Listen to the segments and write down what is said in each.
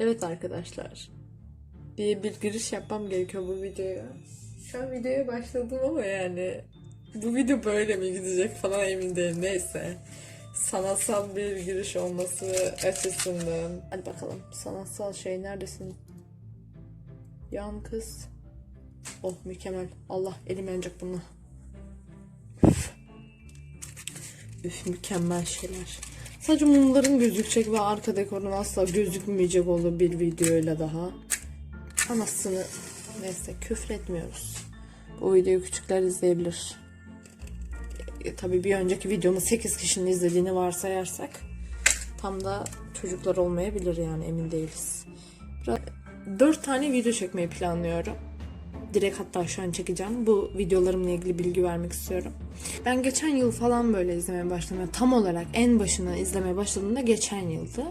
Evet arkadaşlar. Bir, bir giriş yapmam gerekiyor bu videoya. Şu an videoya başladım ama yani bu video böyle mi gidecek falan emin değilim. Neyse. Sanatsal bir giriş olması açısından. Hadi bakalım. Sanatsal şey neredesin? Yan kız. Oh mükemmel. Allah elim yanacak bununla. Üf mükemmel şeyler. Sadece mumların gözükecek ve arka dekorun asla gözükmeyecek olduğu bir videoyla daha. Anasını neyse küfretmiyoruz. Bu videoyu küçükler izleyebilir. E, tabii bir önceki videomu 8 kişinin izlediğini varsayarsak tam da çocuklar olmayabilir yani emin değiliz. Biraz, 4 tane video çekmeyi planlıyorum. Direkt hatta şu an çekeceğim. Bu videolarımla ilgili bilgi vermek istiyorum. Ben geçen yıl falan böyle izlemeye başladım. Yani tam olarak en başına izlemeye başladığımda geçen yıldı.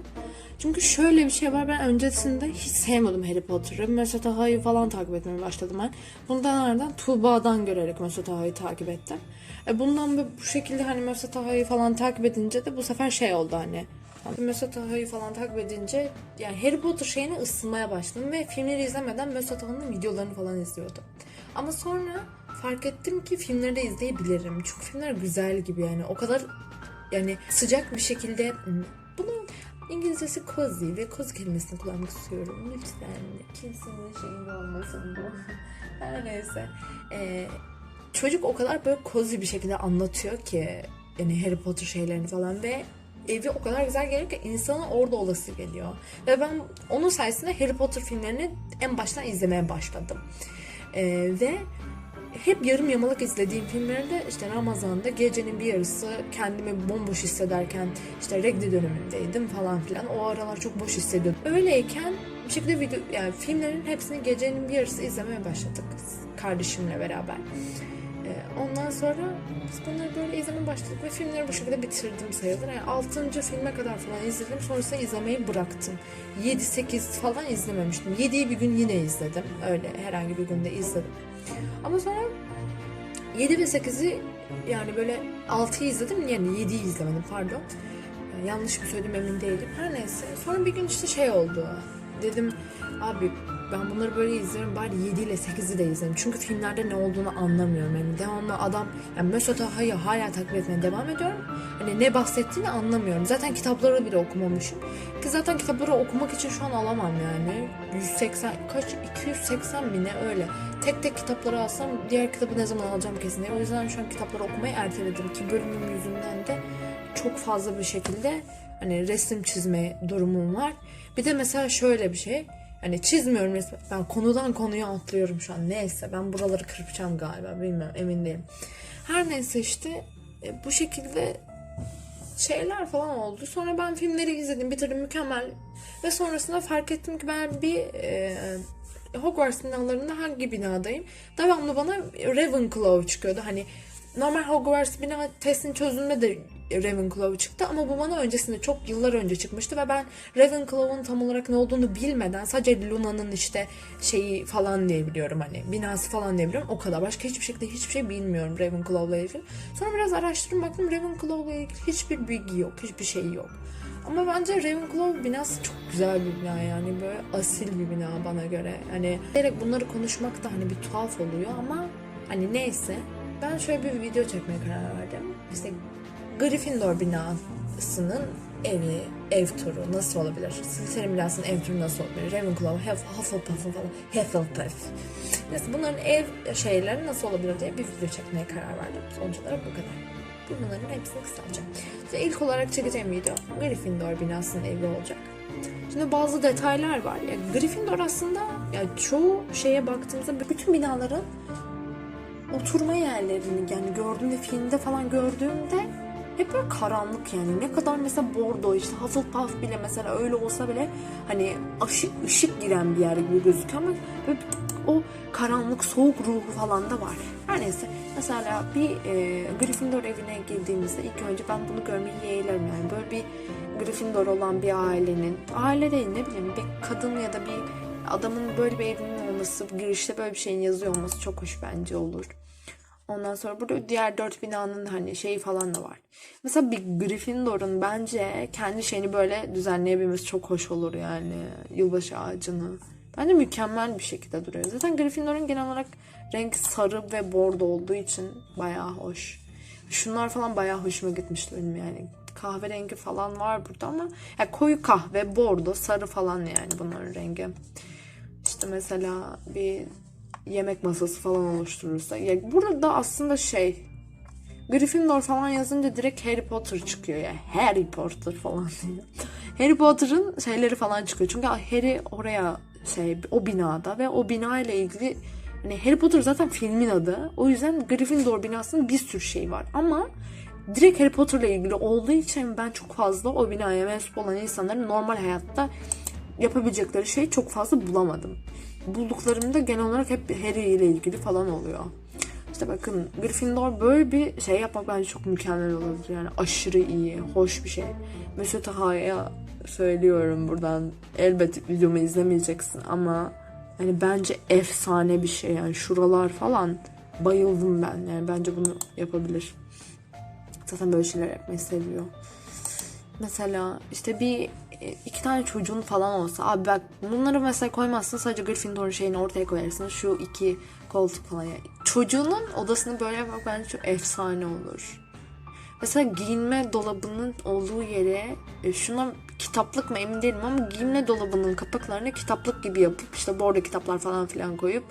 Çünkü şöyle bir şey var. Ben öncesinde hiç sevmiyordum Harry Potter'ı. Mesut Aha'yı falan takip etmeye başladım ben. Bundan nereden? Tuğba'dan görerek Mesut Aha'yı takip ettim. E bundan bu bu şekilde hani Mesut Aha'yı falan takip edince de bu sefer şey oldu hani. Mesut Aha'yı falan takip edince yani Harry Potter şeyine ısınmaya başladım ve filmleri izlemeden Mesut Aha'nın videolarını falan izliyordum. Ama sonra fark ettim ki filmleri de izleyebilirim. Çünkü filmler güzel gibi yani o kadar yani sıcak bir şekilde bunun İngilizcesi cozy ve cozy kelimesini kullanmak istiyorum. Lütfen kimsenin şeyinde olmasın bu. Her neyse. Ee, çocuk o kadar böyle cozy bir şekilde anlatıyor ki yani Harry Potter şeylerini falan ve evi o kadar güzel geliyor ki insana orada olası geliyor. Ve ben onun sayesinde Harry Potter filmlerini en baştan izlemeye başladım. Ee, ve hep yarım yamalak izlediğim filmlerde işte Ramazan'da gecenin bir yarısı kendimi bomboş hissederken işte regli dönemindeydim falan filan. O aralar çok boş hissediyordum. Öyleyken bir şekilde video yani filmlerin hepsini gecenin bir yarısı izlemeye başladık kardeşimle beraber. Ee, Ondan sonra biz bunları böyle izlemeye başladık ve filmleri bu şekilde bitirdim sayılır. Yani 6. filme kadar falan izledim. Sonrasında izlemeyi bıraktım. 7-8 falan izlememiştim. 7'yi bir gün yine izledim. Öyle herhangi bir günde izledim. Ama sonra 7 ve 8'i yani böyle 6'yı izledim yani 7'yi izlemedim pardon. Yani yanlış mı söyledim emin değilim. Her neyse. Sonra bir gün işte şey oldu. Dedim abi ben bunları böyle izlerim bari 7 ile 8'i de izlerim. Çünkü filmlerde ne olduğunu anlamıyorum. Yani devamlı adam yani Mesut Aha'yı hala takip etmeye devam ediyorum. Hani ne bahsettiğini anlamıyorum. Zaten kitapları bile okumamışım. Ki zaten kitapları okumak için şu an alamam yani. 180 kaç 280 mi ne öyle. Tek tek kitapları alsam diğer kitabı ne zaman alacağım kesin diye. O yüzden şu an kitapları okumayı erteledim ki bölümüm yüzünden de çok fazla bir şekilde hani resim çizme durumum var. Bir de mesela şöyle bir şey. Hani çizmiyorum resmen. Ben konudan konuya atlıyorum şu an. Neyse ben buraları kırpacağım galiba. Bilmiyorum emin değilim. Her neyse işte e, bu şekilde şeyler falan oldu. Sonra ben filmleri izledim, bitirdim mükemmel. Ve sonrasında fark ettim ki ben bir e, Hogwarts binalarında hangi binadayım? Devamlı bana Ravenclaw çıkıyordu. Hani normal Hogwarts bina testini çözümde de Ravenclaw çıktı ama bu bana öncesinde çok yıllar önce çıkmıştı ve ben Ravenclaw'un tam olarak ne olduğunu bilmeden sadece Luna'nın işte şeyi falan diye biliyorum hani binası falan diye biliyorum o kadar başka hiçbir şekilde hiçbir şey bilmiyorum Ravenclaw'la ilgili. Sonra biraz araştırdım baktım Ravenclaw'la ilgili hiçbir bilgi yok hiçbir şey yok. Ama bence Ravenclaw binası çok güzel bir bina yani böyle asil bir bina bana göre. Hani direkt bunları konuşmak da hani bir tuhaf oluyor ama hani neyse. Ben şöyle bir video çekmeye karar verdim. İşte Gryffindor binasının evi, ev turu nasıl olabilir? Slytherin binasının ev turu nasıl olabilir? Ravenclaw, Huff- Hufflepuff'un falan, Hufflepuff. Neyse bunların ev şeyleri nasıl olabilir diye bir video çekmeye karar verdim. Sonuç olarak bu kadar. Bunların hepsini kısaca. İşte ilk olarak çekeceğim video Gryffindor binasının evi olacak. Şimdi bazı detaylar var. Ya Gryffindor aslında ya çoğu şeye baktığımızda bütün binaların oturma yerlerini yani gördüğümde filmde falan gördüğümde hep böyle karanlık yani ne kadar mesela bordo işte Hufflepuff bile mesela öyle olsa bile hani ışık, ışık giren bir yer gibi gözüküyor ama böyle o karanlık soğuk ruhu falan da var. Her neyse mesela bir e, Gryffindor evine girdiğimizde ilk önce ben bunu görmeyi yeğlerim yani böyle bir Gryffindor olan bir ailenin aile değil ne bileyim bir kadın ya da bir adamın böyle bir evinin olması girişte böyle bir şeyin yazıyor olması çok hoş bence olur. Ondan sonra burada diğer dört binanın hani şeyi falan da var. Mesela bir Gryffindor'un bence kendi şeyini böyle düzenleyebilmesi çok hoş olur yani. Yılbaşı ağacını. Bence mükemmel bir şekilde duruyor. Zaten Gryffindor'un genel olarak renk sarı ve bordo olduğu için bayağı hoş. Şunlar falan bayağı hoşuma gitmişti benim yani. Kahverengi falan var burada ama ya koyu kahve, bordo, sarı falan yani bunların rengi. İşte mesela bir yemek masası falan oluşturursa. Ya burada da aslında şey Gryffindor falan yazınca direkt Harry Potter çıkıyor ya. Harry Potter falan diyor. Harry Potter'ın şeyleri falan çıkıyor. Çünkü Harry oraya şey o binada ve o bina ile ilgili hani Harry Potter zaten filmin adı. O yüzden Gryffindor binasının bir sürü şey var. Ama direkt Harry Potter'la ilgili olduğu için ben çok fazla o binaya mensup olan insanların normal hayatta yapabilecekleri şeyi çok fazla bulamadım. Bulduklarımda genel olarak hep Harry ile ilgili falan oluyor. İşte bakın Gryffindor böyle bir şey yapmak bence çok mükemmel olabilir. Yani aşırı iyi, hoş bir şey. Mesut Taha'ya söylüyorum buradan. Elbet videomu izlemeyeceksin ama yani bence efsane bir şey. Yani şuralar falan bayıldım ben. Yani bence bunu yapabilir. Zaten böyle şeyler yapmayı seviyor. Mesela işte bir iki tane çocuğun falan olsa abi bak bunları mesela koymazsın sadece Gryffindor'un şeyini ortaya koyarsın şu iki koltuk falan yani. Çocuğunun odasını böyle yapmak bence çok efsane olur. Mesela giyinme dolabının olduğu yere e, şuna kitaplık mı emin değilim ama giyinme dolabının kapaklarını kitaplık gibi yapıp işte bordo kitaplar falan filan koyup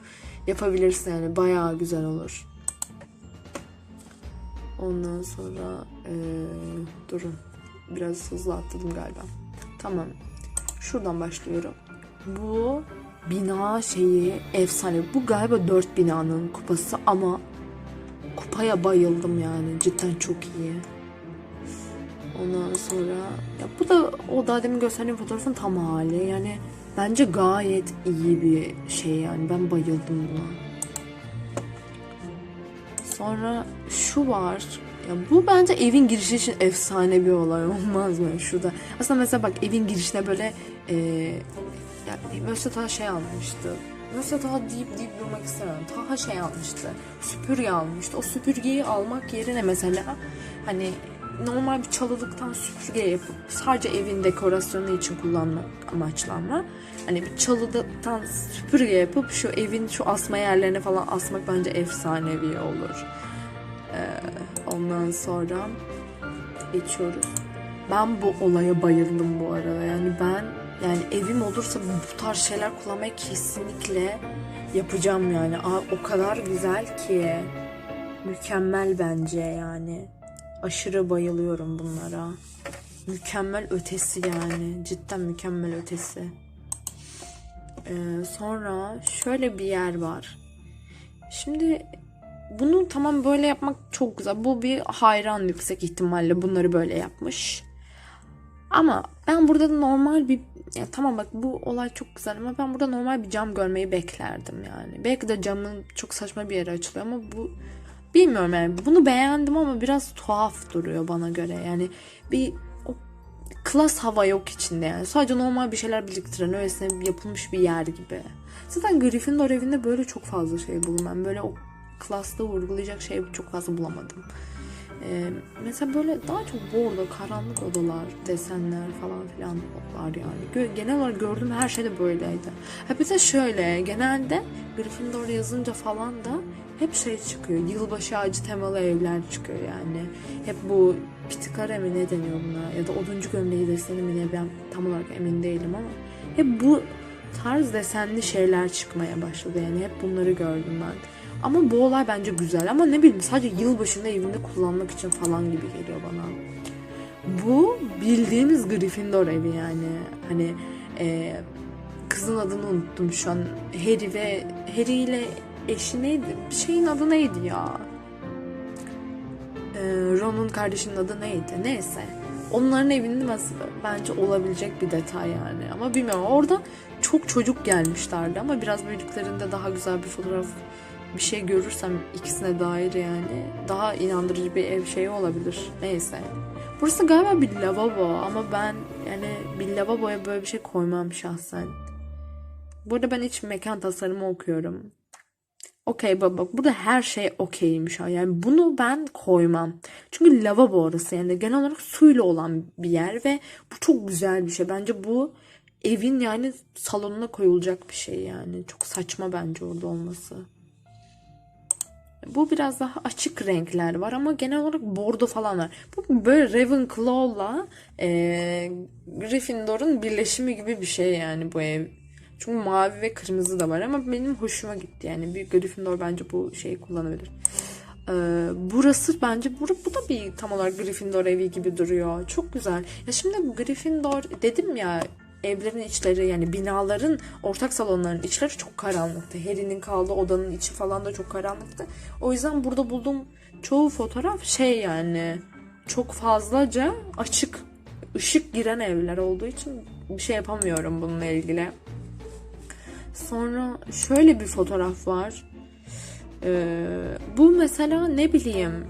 yapabilirsin yani bayağı güzel olur. Ondan sonra ee, durun biraz hızlı atladım galiba. Tamam. Şuradan başlıyorum. Bu bina şeyi efsane. Bu galiba dört binanın kupası ama kupaya bayıldım yani. Cidden çok iyi. Ondan sonra ya bu da o daha demin gösterdiğim fotoğrafın tam hali. Yani bence gayet iyi bir şey yani. Ben bayıldım buna. Sonra şu var. Ya bu bence evin girişi için efsane bir olay olmaz mı şurada? Aslında mesela bak evin girişine böyle e, yani Taha şey almıştı. Mösyö Taha deyip deyip durmak istemem. Taha şey almıştı. Süpürge almıştı. O süpürgeyi almak yerine mesela hani normal bir çalılıktan süpürge yapıp sadece evin dekorasyonu için kullanmak amaçlanma. Hani bir çalıdan süpürge yapıp şu evin şu asma yerlerine falan asmak bence efsanevi olur. Ee, ondan sonra geçiyoruz. Ben bu olaya bayıldım bu arada. Yani ben yani evim olursa bu tarz şeyler kullanmayı kesinlikle yapacağım yani. Aa, o kadar güzel ki. Mükemmel bence yani. Aşırı bayılıyorum bunlara. Mükemmel ötesi yani. Cidden mükemmel ötesi. Ee, sonra şöyle bir yer var. Şimdi bunu tamam böyle yapmak çok güzel. Bu bir hayran yüksek ihtimalle bunları böyle yapmış. Ama ben burada da normal bir ya tamam bak bu olay çok güzel ama ben burada normal bir cam görmeyi beklerdim yani. Belki de camın çok saçma bir yere açılıyor ama bu bilmiyorum yani. Bunu beğendim ama biraz tuhaf duruyor bana göre. Yani bir o klas hava yok içinde yani. Sadece normal bir şeyler biriktiren öylesine yapılmış bir yer gibi. Zaten Gryffindor evinde böyle çok fazla şey ben. Böyle o klasta vurgulayacak şey çok fazla bulamadım. Ee, mesela böyle daha çok bordo, karanlık odalar, desenler falan filan var yani. Genel olarak gördüğüm her şey de böyleydi. Bir de şöyle, genelde Gryffindor yazınca falan da hep şey çıkıyor. Yılbaşı ağacı temalı evler çıkıyor yani. Hep bu pitikare mi ne deniyor buna ya da oduncu gömleği deseni mi ne ben tam olarak emin değilim ama hep bu tarz desenli şeyler çıkmaya başladı yani hep bunları gördüm ben. Ama bu olay bence güzel ama ne bileyim sadece yılbaşında evinde kullanmak için falan gibi geliyor bana. Bu bildiğimiz Gryffindor evi yani. Hani e, kızın adını unuttum şu an. Harry ve Harry ile eşi neydi? Şeyin adı neydi ya? E, Ron'un kardeşinin adı neydi? Neyse. Onların evinde mesela bence olabilecek bir detay yani. Ama bilmiyorum orada çok çocuk gelmişlerdi ama biraz büyüdüklerinde daha güzel bir fotoğraf bir şey görürsem ikisine dair yani daha inandırıcı bir ev şeyi olabilir. Neyse. Burası galiba bir lavabo ama ben yani bir lavaboya böyle bir şey koymam şahsen. Bu arada ben hiç mekan tasarımı okuyorum. Okey bak bak burada her şey okeymiş. Yani bunu ben koymam. Çünkü lavabo orası yani genel olarak suyla olan bir yer ve bu çok güzel bir şey. Bence bu evin yani salonuna koyulacak bir şey yani. Çok saçma bence orada olması. Bu biraz daha açık renkler var ama genel olarak bordo falan var. Bu böyle Ravenclaw'la e, Gryffindor'un birleşimi gibi bir şey yani bu ev. Çünkü mavi ve kırmızı da var ama benim hoşuma gitti yani. Bir Gryffindor bence bu şeyi kullanabilir. Ee, burası bence bur bu da bir tam olarak Gryffindor evi gibi duruyor. Çok güzel. Ya şimdi Gryffindor dedim ya evlerin içleri yani binaların ortak salonların içleri çok karanlıktı. Harry'nin kaldığı odanın içi falan da çok karanlıktı. O yüzden burada bulduğum çoğu fotoğraf şey yani çok fazlaca açık ışık giren evler olduğu için bir şey yapamıyorum bununla ilgili. Sonra şöyle bir fotoğraf var. Ee, bu mesela ne bileyim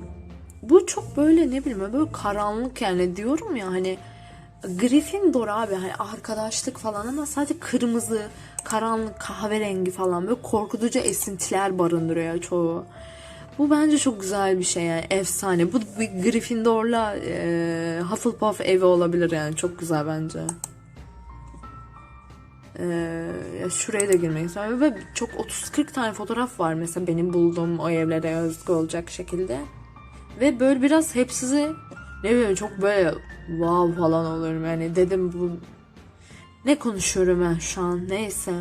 bu çok böyle ne bileyim böyle karanlık yani diyorum ya hani Gryffindor abi hani arkadaşlık falan ama sadece kırmızı, karanlık, kahverengi falan böyle korkutucu esintiler barındırıyor çoğu. Bu bence çok güzel bir şey yani efsane. Bu bir Gryffindor'la e, Hufflepuff evi olabilir yani çok güzel bence. Ee, ya şuraya da girmek istiyorum. Ve çok 30-40 tane fotoğraf var mesela benim bulduğum o evlere özgü olacak şekilde. Ve böyle biraz hepsi ne bileyim çok böyle wow falan oluyorum yani dedim bu ne konuşuyorum ben şu an neyse.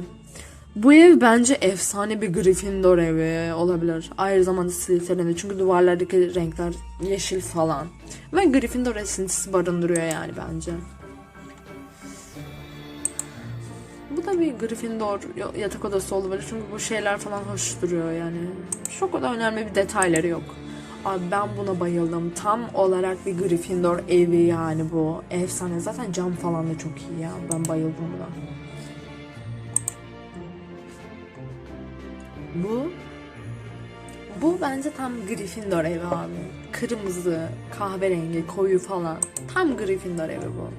Bu ev bence efsane bir Gryffindor evi olabilir. Aynı zamanda Slytherin'de çünkü duvarlardaki renkler yeşil falan. Ve Gryffindor esintisi barındırıyor yani bence. Bu da bir Gryffindor yatak odası olabilir çünkü bu şeyler falan hoş duruyor yani. Çok da önemli bir detayları yok. Abi ben buna bayıldım. Tam olarak bir Gryffindor evi yani bu. Efsane. Zaten cam falan da çok iyi ya. Ben bayıldım buna. Bu bu bence tam Gryffindor evi abi. Kırmızı, kahverengi, koyu falan. Tam Gryffindor evi bu.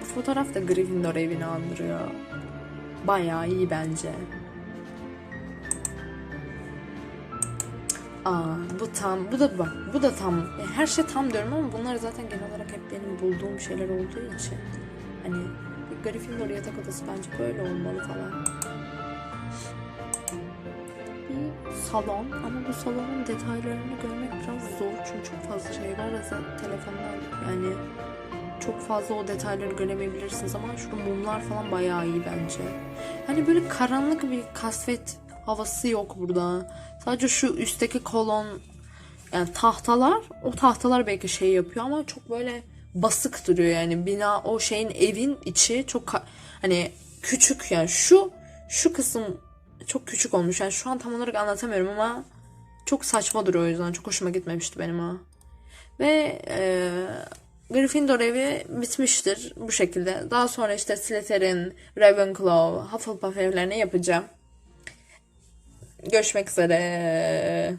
Bu fotoğraf da Gryffindor evini andırıyor. Bayağı iyi bence. Aa, bu tam, bu da bak, bu da tam. E, Her şey tam diyorum ama bunlar zaten genel olarak hep benim bulduğum şeyler olduğu için. Hani Gryffindor yatak odası bence böyle olmalı falan. Bir salon ama bu salonun detaylarını görmek biraz zor çünkü çok fazla şey var zaten telefondan yani çok fazla o detayları göremeyebilirsiniz ama şu mumlar falan bayağı iyi bence. Hani böyle karanlık bir kasvet havası yok burada. Sadece şu üstteki kolon yani tahtalar o tahtalar belki şey yapıyor ama çok böyle basık duruyor yani bina o şeyin evin içi çok hani küçük yani şu şu kısım çok küçük olmuş yani şu an tam olarak anlatamıyorum ama çok saçma duruyor o yüzden çok hoşuma gitmemişti benim ha. Ve e, Gryffindor evi bitmiştir bu şekilde. Daha sonra işte Slytherin, Ravenclaw, Hufflepuff evlerini yapacağım. Görüşmek üzere.